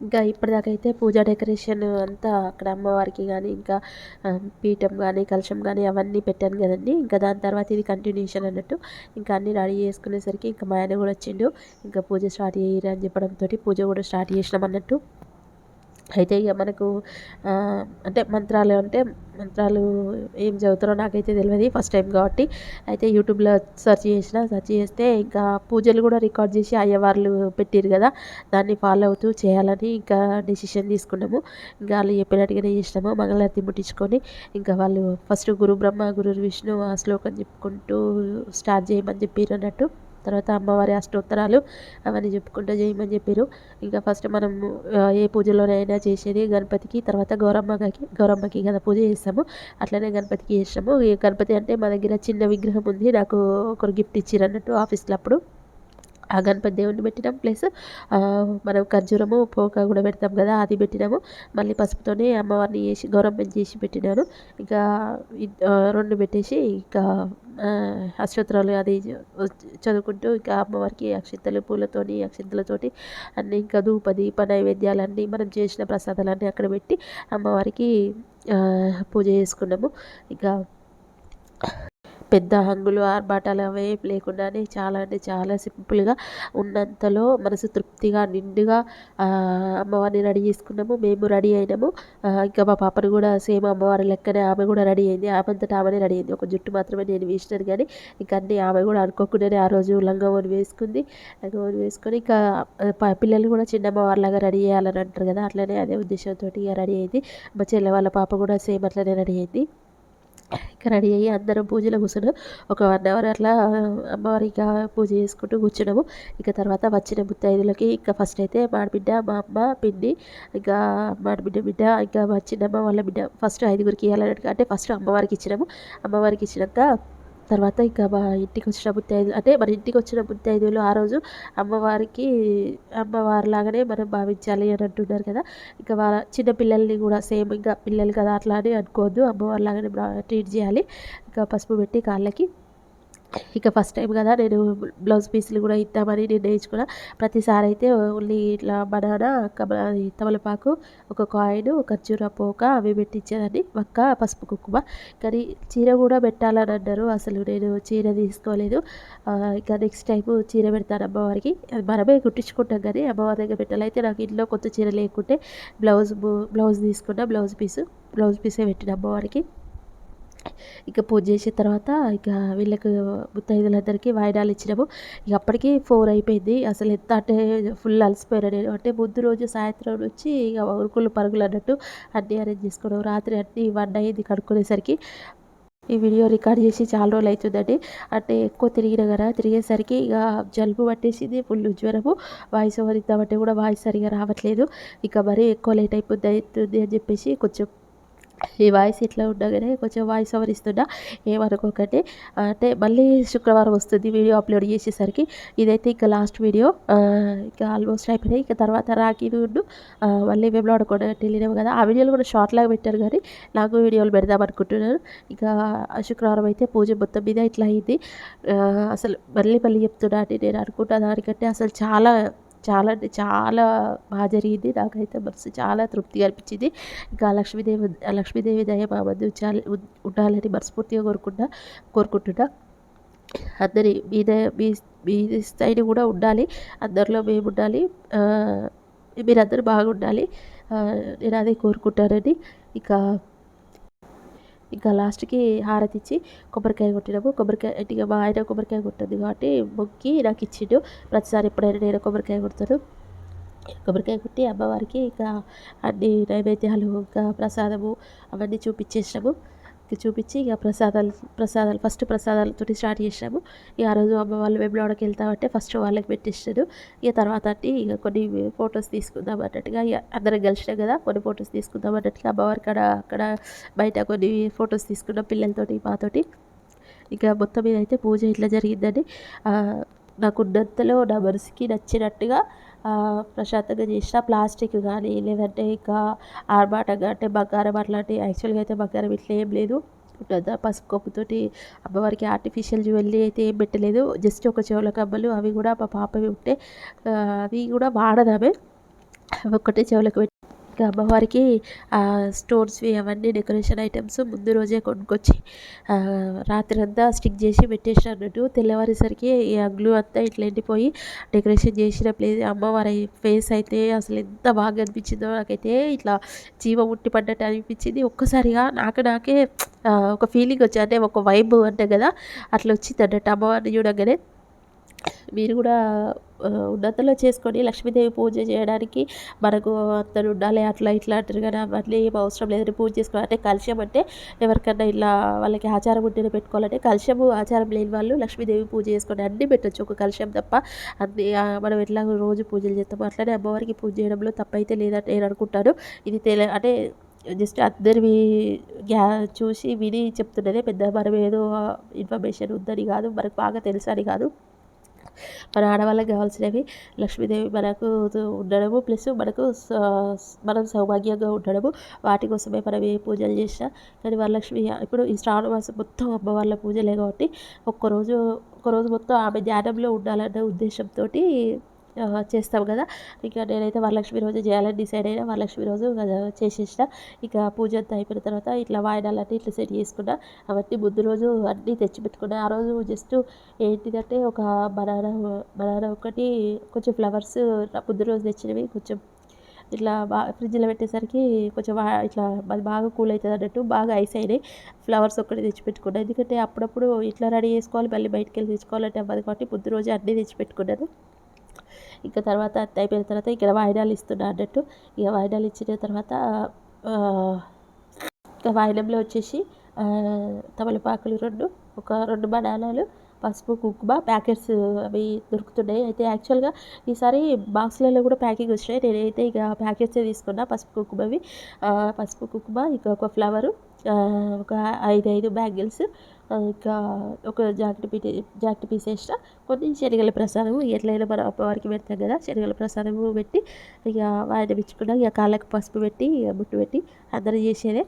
ఇంకా ఇప్పటిదాకైతే పూజ డెకరేషన్ అంతా అక్కడ అమ్మవారికి కానీ ఇంకా పీఠం కానీ కలశం కానీ అవన్నీ పెట్టాను కదండి. ఇంకా దాని తర్వాత ఇది కంటిన్యూషన్ అన్నట్టు ఇంకా అన్నీ రెడీ చేసుకునేసరికి ఇంకా మా ఆయన కూడా వచ్చిండు. ఇంకా పూజ స్టార్ట్ చేయరు అని చెప్పడంతో పూజ కూడా స్టార్ట్ చేసినాం అన్నట్టు. అయితే ఇక మనకు అంటే మంత్రాలు అంటే మంత్రాలు ఏం చదువుతారో నాకైతే తెలియదు ఫస్ట్ టైం కాబట్టి. అయితే యూట్యూబ్లో సెర్చ్ చేసిన సెర్చ్ చేస్తే ఇంకా పూజలు కూడా రికార్డ్ చేసి అయ్యవార్లు పెట్టారు కదా దాన్ని ఫాలో అవుతూ చేయాలని ఇంకా డెసిషన్ తీసుకున్నాము. ఇంకా వాళ్ళు చెప్పినట్టుగానే చేసినాము మంగళారతి ముట్టించుకొని ఇంకా వాళ్ళు ఫస్ట్ గురు బ్రహ్మ గురు విష్ణు ఆ శ్లోకం చెప్పుకుంటూ స్టార్ట్ చేయమని చెప్పారు అన్నట్టు. తర్వాత అమ్మవారి అష్టోత్తరాలు అవన్నీ చెప్పుకుంటూ చేయమని చెప్పారు. ఇంకా ఫస్ట్ మనం ఏ పూజలోనైనా చేసేది గణపతికి తర్వాత గౌరమ్మకి గౌరమ్మకి కదా పూజ చేస్తాము. అట్లనే గణపతికి చేస్తాము. ఈ గణపతి అంటే మా దగ్గర చిన్న విగ్రహం ఉంది. నాకు ఒకరు గిఫ్ట్ ఇచ్చారు అన్నట్టు ఆఫీస్లో అప్పుడు. ఆ గణపతి దేవుడిని పెట్టినాం. ప్లస్ మనం ఖర్జూరము పోక కూడా పెడతాం కదా అది పెట్టినాము. మళ్ళీ పసుపుతోనే అమ్మవారిని చేసి గౌరమ్మని చేసి పెట్టినాను ఇంకా రెండు పెట్టేసి ఇంకా అశ్వత్రాలు అష్టోత్తరాలు అది చదువుకుంటూ ఇంకా అమ్మవారికి అక్షింతలు పూలతోని అక్షింతలతోటి అన్ని ఇంకా ధూప దీప నైవేద్యాలన్నీ మనం చేసిన ప్రసాదాలన్నీ అక్కడ పెట్టి అమ్మవారికి పూజ చేసుకున్నాము. ఇంకా పెద్ద హంగులు ఆర్భాటాలు అవేం లేకుండానే చాలా అంటే చాలా సింపుల్గా ఉన్నంతలో మనసు తృప్తిగా నిండుగా అమ్మవారిని రెడీ చేసుకున్నాము. మేము రెడీ అయినాము. ఇంకా మా పాపను కూడా సేమ్ అమ్మవారి లెక్కనే ఆమె కూడా రెడీ అయింది. ఆమెంతటా ఆమెనే రెడీ అయింది. ఒక జుట్టు మాత్రమే నేను వేసినాను కానీ ఇంకా అన్ని ఆమె కూడా అనుకోకుండానే ఆ రోజు లంగవోని వేసుకుంది. లంగవోని వేసుకొని ఇంకా పిల్లలు కూడా చిన్న అమ్మవారిలాగా రెడీ చేయాలని అంటారు కదా అట్లనే అదే ఉద్దేశంతో ఇక రెడీ అయింది. మా చెల్లె వాళ్ళ పాప కూడా సేమ్ అట్లనే రెడీ అయింది. ఇంకా రెడీ అయ్యి అందరం పూజలో కూర్చున్నాం. ఒక వన్ అవర్ అట్లా అమ్మవారి ఇంకా పూజ చేసుకుంటూ కూర్చున్నాము. ఇక తర్వాత వచ్చిన ముత్తైదులకి ఇంకా ఫస్ట్ అయితే మాడబిడ్డ మా అమ్మ పిన్ని ఇంకా మాడబిడ్డ బిడ్డ ఇంకా మా చిన్నమ్మ వాళ్ళ బిడ్డ ఫస్ట్ ఐదుగురికి ఇవ్వాలన్నట్టు అంటే ఫస్ట్ అమ్మవారికి ఇచ్చినాము. అమ్మవారికి ఇచ్చినాక తర్వాత ఇంకా మా ఇంటికి వచ్చిన ముత్తైదు అంటే మన ఇంటికి వచ్చిన ముత్తైదులు ఆ రోజు అమ్మవారికి అమ్మవారిలాగానే మనం భావించాలి అని అంటున్నారు కదా. ఇంకా వాళ్ళ చిన్నపిల్లల్ని కూడా సేమ్ ఇంకా పిల్లలు కదా అట్లా అని అనుకోవద్దు. అమ్మవారిలాగానే ట్రీట్ చేయాలి. ఇంకా పసుపు పెట్టి కాళ్ళకి ఇక ఫస్ట్ టైం కదా నేను బ్లౌజ్ పీసులు కూడా ఇద్దామని నిర్ణయించుకున్నా. ప్రతిసారి అయితే ఓన్లీ ఇట్లా బనానా తమలపాకు ఒక కాయిన్ ఖర్జూర పోక అవి పెట్టించేదాన్ని. ఒక్క పసుపు కుంకుమ. కానీ చీర కూడా పెట్టాలని అన్నారు. అసలు నేను చీర తీసుకోలేదు. ఇంకా నెక్స్ట్ టైం చీర పెడతాను అమ్మవారికి. అది మనమే కుట్టించుకుంటాం కానీ అమ్మవారి దగ్గర పెట్టాలి అయితే నాకు ఇంట్లో కొత్త చీర లేకుంటే బ్లౌజ్ బ్లౌజ్ తీసుకున్న బ్లౌజ్ పీసు బ్లౌజ్ పీసే పెట్టిన అమ్మవారికి. ఇక పూజ చేసిన తర్వాత ఇక వీళ్ళకి ముత్తైదులందరికీ వాయిడాలు ఇచ్చినాము. ఇక అప్పటికి ఫోర్ అయిపోయింది. అసలు ఎంత అంటే ఫుల్ అలసిపోయాను నేను అంటే ముందు రోజు సాయంత్రం నుంచి ఇక ఉరుకులు పరుగులు అన్నట్టు అన్నీ అరేంజ్ చేసుకోవడం రాత్రి అన్నీ వన్ అయింది కడుక్కునేసరికి ఈ వీడియో రికార్డ్ చేసి చాలా రోజులు అవుతుందండి. అంటే ఎక్కువ తిరిగిన కదా తిరిగేసరికి ఇక జలుబు పట్టేసింది ఫుల్ జ్వరము వాయిస్ ఓవర్ ఇద్దామంటే కూడా వాయిస్ సరిగా రావట్లేదు. ఇక మరీ ఎక్కువ లేట్ అయిపోద్ది అవుతుంది అని చెప్పేసి కొంచెం ఈ వాయిస్ ఇట్లా ఉండగానే కొంచెం వాయిస్ ఓవర్ ఇస్తున్నా ఏమనుకోకండి అంటే మళ్ళీ శుక్రవారం వస్తుంది వీడియో అప్లోడ్ చేసేసరికి. ఇదైతే ఇంకా లాస్ట్ వీడియో. ఇంకా ఆల్మోస్ట్ అయిపోయినాయి. ఇంకా తర్వాత రాఖీ ఉండు మళ్ళీ మేము ఆడుకోవడం వెళ్ళినాము కదా. ఆ వీడియోలు కూడా షార్ట్ లాగా పెట్టారు కానీ నాకు వీడియోలు పెడదాం అనుకుంటున్నాను. ఇంకా శుక్రవారం అయితే పూజ మొత్తం మీద ఇట్లా అయింది. అసలు మళ్ళీ మళ్ళీ చెప్తున్నా అంటే నేను అనుకుంటా దానికంటే అసలు చాలా చాలా అంటే చాలా బాగా జరిగింది. నాకైతే మనసు చాలా తృప్తిగా అనిపించింది. ఇంకా లక్ష్మీదేవి లక్ష్మీదేవి దయ మా మంది ఉంచాలి ఉండాలని మనస్ఫూర్తిగా కోరుకుంటా కోరుకుంటున్నా. అందరి మీద మీ మీ స్థాయిని కూడా ఉండాలి. అందరిలో మేము ఉండాలి. మీరందరూ బాగుండాలి. నేను అదే కోరుకుంటానండి. ఇక ఇంకా లాస్ట్కి హారతి ఇచ్చి కొబ్బరికాయ కొట్టినప్పుడు కొబ్బరికాయ అంటే మా ఆయన కొబ్బరికాయ కొట్టింది కాబట్టి మొక్కి నాకు ఇచ్చిండు. ప్రతిసారి ఎప్పుడైనా నేను కొబ్బరికాయ కొడతాను. కొబ్బరికాయ కొట్టి అమ్మవారికి ఇంకా అన్ని నైవేద్యాలు ఇంకా ప్రసాదము అవన్నీ చూపించేసినాము. ఇక చూపించి ఇక ప్రసాదాలు ప్రసాదాలు ఫస్ట్ ప్రసాదాలతో స్టార్ట్ చేసినాము. ఇక ఆ రోజు అమ్మ వాళ్ళు వెబ్లోడకి వెళ్తామంటే ఫస్ట్ వాళ్ళకి పెట్టిస్తాడు ఇక తర్వాత అంటే ఇక కొన్ని ఫొటోస్ తీసుకుందాం అన్నట్టుగా ఇక అందరం కలిసినాం కదా కొన్ని ఫొటోస్ తీసుకుందాం అన్నట్టుగా అమ్మవారి కాడ అక్కడ బయట కొన్ని ఫొటోస్ తీసుకున్నాం పిల్లలతోటి మాతోటి. ఇక మొత్తం మీద అయితే పూజ ఇట్లా జరిగిందని నాకున్నంతలో నాకు ఉన్నంతలో నా మనసుకి నచ్చినట్టుగా ప్రశాంతంగా చేసిన ప్లాస్టిక్ కానీ లేదంటే ఇంకా ఆర్భాటంగా అంటే బంగారం అట్లాంటి యాక్చువల్గా అయితే బంగారం ఇట్లా ఏం లేదు. ఉంటుందా పసుపు కొప్పుతోటి అమ్మవారికి ఆర్టిఫిషియల్ జ్యువెలరీ అయితే ఏం పెట్టలేదు. జస్ట్ ఒక చెవుల కమ్మలు అవి కూడా మా పాపవి ఉంటే అవి కూడా వాడదామే. ఒక్కటే చెవులకు పెట్టి ఇంకా అమ్మవారికి స్టోన్స్వి అవన్నీ డెకరేషన్ ఐటమ్స్ ముందు రోజే కొనుక్కొచ్చి రాత్రి అంతా స్టిక్ చేసి పెట్టేసి అన్నట్టు తెల్లవారేసరికి ఈ గ్లూ అంతా ఇట్లా ఎండిపోయి డెకరేషన్ చేసిన ప్లేస్ అమ్మవారి ఫేస్ అయితే అసలు ఎంత బాగా అనిపించిందో నాకైతే ఇట్లా జీవ ఉట్టి పడ్డట్టు అనిపించింది. ఒక్కసారిగా నాకు నాకే ఒక ఫీలింగ్ వచ్చి అంటే ఒక వైబ్ అంటే కదా అట్లా వచ్చింది అన్నట్టు అమ్మవారిని చూడగానే మీరు కూడా ఉన్నతలో చేసుకొని లక్ష్మీదేవి పూజ చేయడానికి మనకు అందరు ఉండాలి అట్లా ఇట్లా అంటారు కానీ అవన్నీ ఏం అవసరం లేదని పూజ చేసుకోవాలి. అంటే కలశం అంటే ఎవరికన్నా ఇలా వాళ్ళకి ఆచారం ఉంటేనే పెట్టుకోవాలంటే కలశము ఆచారం లేని వాళ్ళు లక్ష్మీదేవి పూజ చేసుకొని అన్నీ పెట్టచ్చు. ఒక కలశం తప్ప అన్ని మనం ఎట్లా రోజు పూజలు చేస్తాము అట్లనే అమ్మవారికి పూజ చేయడంలో తప్పైతే లేదని నేను అనుకుంటాను. ఇది తెల అంటే జస్ట్ అందరివి గ్యా చూసి విని చెప్తున్నదే పెద్ద మనం ఏదో ఇన్ఫర్మేషన్ ఉందని కాదు మనకు బాగా తెలుసు అని కాదు. మన ఆడవాళ్ళకి కావాల్సినవి లక్ష్మీదేవి మనకు ఉండడము ప్లస్ మనకు మనం సౌభాగ్యంగా ఉండడము. వాటి కోసమే మనం ఏ పూజలు చేసినా కానీ వరలక్ష్మి ఇప్పుడు ఈ శ్రావణ మాసం మొత్తం అమ్మవార్ల పూజలే కాబట్టి ఒక్కరోజు ఒకరోజు మొత్తం ఆమె ధ్యానంలో ఉండాలన్న ఉద్దేశంతో చేస్తాం కదా. ఇక నేనైతే వరలక్ష్మి రోజు చేయాలని డిసైడ్ అయినా వరలక్ష్మి రోజు చేసేసిన. ఇక పూజ అంతా అయిపోయిన తర్వాత ఇట్లా వాయినాలన్నీ ఇట్లా సెట్ చేసుకున్నా. అవన్నీ ముందు రోజు అన్నీ తెచ్చిపెట్టుకున్నా. ఆ రోజు జస్ట్ ఏంటిదంటే ఒక బనానా బనానా ఒకటి కొంచెం ఫ్లవర్స్ ముందు రోజు తెచ్చినవి కొంచెం ఇట్లా బాగా ఫ్రిడ్జ్లో పెట్టేసరికి కొంచెం ఇట్లా అది బాగా కూల్ అవుతుంది అన్నట్టు బాగా ఐస్ అయినాయి. ఫ్లవర్స్ ఒక్కటి తెచ్చిపెట్టుకున్నాను ఎందుకంటే అప్పుడప్పుడు ఇట్లా రెడీ చేసుకోవాలి మళ్ళీ బయటికి వెళ్ళి తెచ్చుకోవాలంటే అవ్వదు కాబట్టి ముందు రోజు అన్నీ తెచ్చిపెట్టుకున్నాను. ఇంకా తర్వాత అయిపోయిన తర్వాత ఇక్కడ వాయిదాలు ఇస్తున్నా అన్నట్టు. ఇక వాయిదాలు ఇచ్చిన తర్వాత ఇంకా వాయినంలో వచ్చేసి తమలపాకులు రెండు ఒక రెండు బనానాలు పసుపు కుంకుమ ప్యాకెట్స్ అవి దొరుకుతున్నాయి. అయితే యాక్చువల్గా ఈసారి బాక్స్లలో కూడా ప్యాకింగ్ వచ్చినాయి. నేనైతే ఇక ప్యాకెట్సే తీసుకున్నా పసుపు కుంకుమవి. పసుపు కుంకుమ ఇక ఒక ఫ్లవరు ఒక ఐదు ఐదు బ్యాంగిల్స్ ఇంకా ఒక జాకెట్ పీస్ జాకెట్ పీస్ వేసిన కొన్ని శనగల ప్రసాదము ఎట్లయినా మన అమ్మవారికి పెడతాం కదా శనగల ప్రసాదము పెట్టి ఇక వాయిన పిచ్చుకున్నాం ఇక కాళ్ళకు పసుపు పెట్టి బుట్టు పెట్టి అందరూ చేసేదే.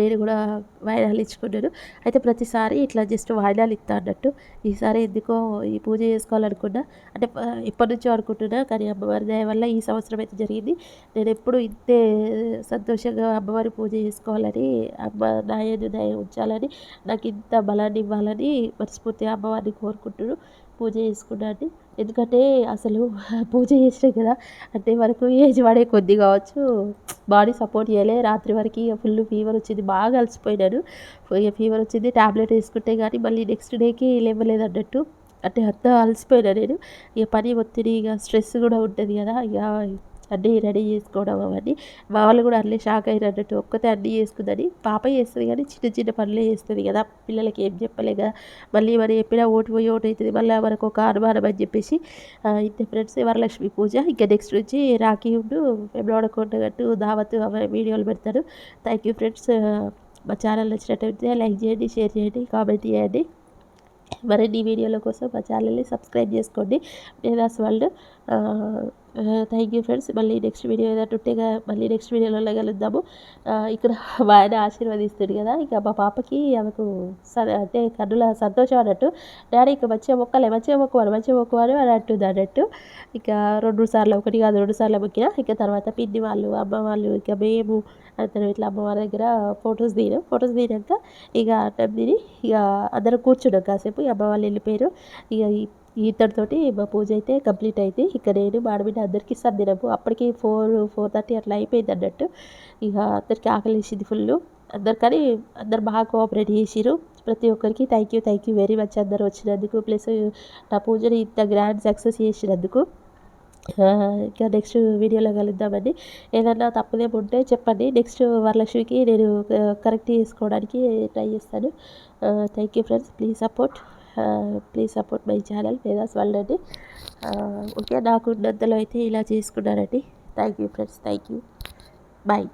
నేను కూడా వాయిదాలు ఇచ్చుకున్నాను. అయితే ప్రతిసారి ఇట్లా జస్ట్ వాయిదాలు ఇస్తా అన్నట్టు. ఈసారి ఎందుకో ఈ పూజ చేసుకోవాలనుకున్నా. అంటే ఇప్పటి నుంచో అనుకుంటున్నా కానీ అమ్మవారి దయ వల్ల ఈ సంవత్సరం అయితే జరిగింది. నేను ఎప్పుడు ఇంతే సంతోషంగా అమ్మవారి పూజ చేసుకోవాలని అమ్మ నాయను దయ ఉంచాలని నాకు ఇంత బలాన్ని ఇవ్వాలని మనస్ఫూర్తిగా అమ్మవారిని కోరుకుంటున్నాను. పూజ చేసుకున్నాను. ఎందుకంటే అసలు పూజ చేసినాయి కదా అంటే మనకు ఏజ్ పడే కొద్ది కావచ్చు. బాడీ సపోర్ట్ చేయలే. రాత్రి వరకు ఇక ఫుల్ ఫీవర్ వచ్చింది. బాగా అలసిపోయినాను. ఇక ఫీవర్ వచ్చింది. ట్యాబ్లెట్ వేసుకుంటే కానీ మళ్ళీ నెక్స్ట్ డేకి లేవలేదు అన్నట్టు. అంటే అంత అలసిపోయినా నేను. ఇక పని ఒత్తిడి ఇక స్ట్రెస్ కూడా ఉంటుంది కదా. ఇక అన్నీ రెడీ చేసుకోవడం అవన్నీ. మా వాళ్ళు కూడా అన్నీ షాక్ అయినట్టు ఒక్కతే అన్నీ చేసుకుందని పాప చేస్తుంది కానీ చిన్న చిన్న పనులే చేస్తుంది కదా. పిల్లలకి ఏం చెప్పలే కదా మళ్ళీ మరి చెప్పినా ఓటు పోయి ఓటు అవుతుంది. మళ్ళీ మనకు ఒక అనుమానం అని చెప్పేసి ఇంత ఫ్రెండ్స్. వరలక్ష్మి పూజ. ఇంకా నెక్స్ట్ నుంచి రాఖీ ఉండు వెబ్లాడ గట్టు దావత్ అవి వీడియోలు పెడతాడు థ్యాంక్ యూ ఫ్రెండ్స్ మా ఛానల్ నచ్చినట్టయితే లైక్ చేయండి షేర్ చేయండి కామెంట్ చేయండి. మరిన్ని వీడియోల కోసం మా ఛానల్ని సబ్స్క్రైబ్ చేసుకోండి. నేదాస్ వరల్డ్ థ్యాంక్ యూ ఫ్రెండ్స్ మళ్ళీ నెక్స్ట్ వీడియో ఏదైనా ఉంటేగా మళ్ళీ నెక్స్ట్ వీడియోలో కలుద్దాము. ఇక్కడ మా ఆయన ఆశీర్వదిస్తుంది కదా. ఇక మా పాపకి ఆమెకు అంటే కన్నుల సంతోషం అన్నట్టు. డాడీ ఇక మంచిగా మొక్కలే మంచిగా మొక్కువారు మంచిగా మొక్కువారు అని అంటుంది అన్నట్టు. ఇక రెండు సార్లు ఒకటి కాదు రెండు సార్లు మొక్కిన. ఇక తర్వాత పిన్ని వాళ్ళు అమ్మ వాళ్ళు ఇక మేము అందరం ఇట్లా అమ్మవారి దగ్గర ఫొటోస్ దిగినాం. ఫొటోస్ దిగినాక ఇక అన్నం తిని ఇక అందరం కూర్చున్నాం కాసేపు. అమ్మ వాళ్ళు వెళ్ళిపోయారు. ఇక ఇతడితోటి మా పూజ అయితే కంప్లీట్ అయితే ఇక నేను మాడబిడ్డ అందరికీ సర్దినము అప్పటికి ఫోర్ ఫోర్ థర్టీ అట్లా అయిపోయింది అన్నట్టు. ఇక అందరికీ ఆకలిసింది ఫుల్ అందరు కానీ అందరు బాగా కోఆపరేట్ చేసిరు ప్రతి ఒక్కరికి thank you thank you very much అందరు వచ్చినందుకు. ప్లస్ నా పూజని ఇంత గ్రాండ్ సక్సెస్ చేసినందుకు. ఇంకా నెక్స్ట్ వీడియోలో కలుద్దామండి. ఏదన్నా తప్పుదేమి ఉంటే చెప్పండి. నెక్స్ట్ వరలక్ష్మికి నేను కరెక్ట్ చేసుకోవడానికి ట్రై చేస్తాను. Thank you friends please support please support my channel Vedas వాళ్ళండి అండి ఓకే నాకు ఉన్నంతలో అయితే ఇలా చేసుకున్నానండి thank you friends thank you bye